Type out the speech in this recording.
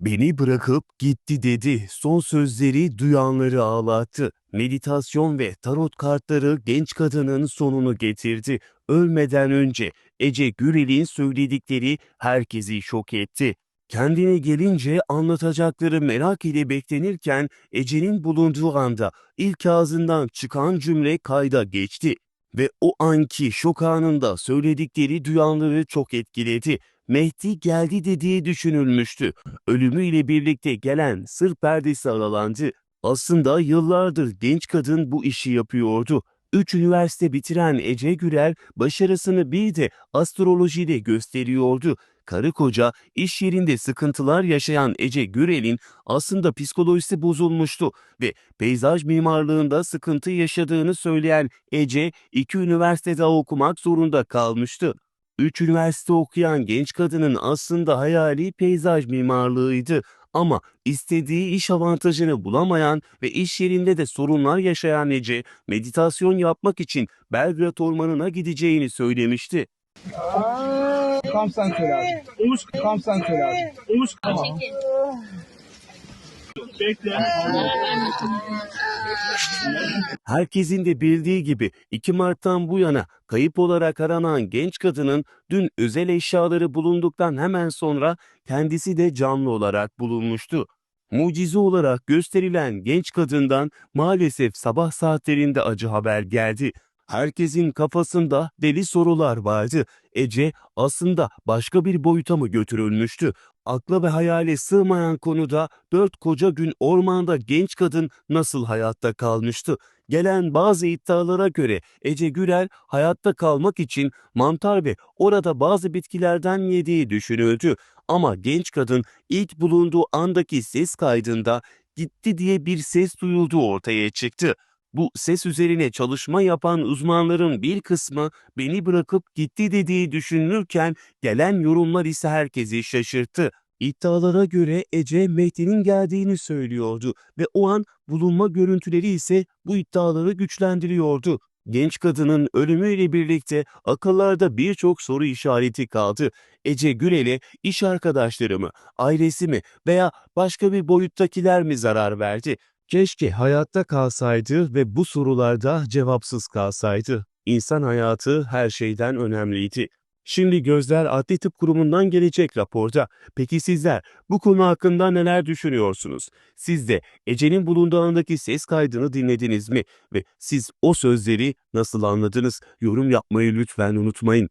Beni bırakıp gitti dedi. Son sözleri duyanları ağlattı. Meditasyon ve tarot kartları genç kadının sonunu getirdi. Ölmeden önce Ece Gürel'in söyledikleri herkesi şok etti. Kendine gelince anlatacakları merak ile beklenirken Ece'nin bulunduğu anda ilk ağzından çıkan cümle kayda geçti ve o anki şok anında söyledikleri duyanları çok etkiledi. Mehdi geldi dediği düşünülmüştü. Ölümüyle birlikte gelen sır perdesi aralandı. Aslında yıllardır genç kadın bu işi yapıyordu. Üç üniversite bitiren Ece Gürel başarısını bir de astrolojide gösteriyordu. Karı koca iş yerinde sıkıntılar yaşayan Ece Gürel'in aslında psikolojisi bozulmuştu ve peyzaj mimarlığında sıkıntı yaşadığını söyleyen Ece iki üniversitede okumak zorunda kalmıştı. Üç üniversite okuyan genç kadının aslında hayali peyzaj mimarlığıydı ama istediği iş avantajını bulamayan ve iş yerinde de sorunlar yaşayan Ece, meditasyon yapmak için Belgrad Ormanı'na gideceğini söylemişti. Kamsan söyle abi. Omuz, Kamsan söyle abi. omuz Tamam. bekle. Herkesin de bildiği gibi 2 Mart'tan bu yana kayıp olarak aranan genç kadının dün özel eşyaları bulunduktan hemen sonra kendisi de canlı olarak bulunmuştu. Mucize olarak gösterilen genç kadından maalesef sabah saatlerinde acı haber geldi. Herkesin kafasında deli sorular vardı. Ece aslında başka bir boyuta mı götürülmüştü? Akla ve hayale sığmayan konuda dört koca gün ormanda genç kadın nasıl hayatta kalmıştı? Gelen bazı iddialara göre Ece Gürel hayatta kalmak için mantar ve orada bazı bitkilerden yediği düşünüldü. Ama genç kadın ilk bulunduğu andaki ses kaydında gitti diye bir ses duyulduğu ortaya çıktı. Bu ses üzerine çalışma yapan uzmanların bir kısmı beni bırakıp gitti dediği düşünülürken gelen yorumlar ise herkesi şaşırttı. İddialara göre Ece Mehdi'nin geldiğini söylüyordu ve o an bulunma görüntüleri ise bu iddiaları güçlendiriyordu. Genç kadının ölümüyle birlikte akıllarda birçok soru işareti kaldı. Ece Gürel'e iş arkadaşları mı, ailesi mi veya başka bir boyuttakiler mi zarar verdi? Keşke hayatta kalsaydı ve bu sorularda cevapsız kalsaydı. İnsan hayatı her şeyden önemliydi. Şimdi gözler Adli Tıp Kurumu'ndan gelecek raporda. Peki sizler bu konu hakkında neler düşünüyorsunuz? Siz de Ece'nin bulunduğu andaki ses kaydını dinlediniz mi? Ve siz o sözleri nasıl anladınız? Yorum yapmayı lütfen unutmayın.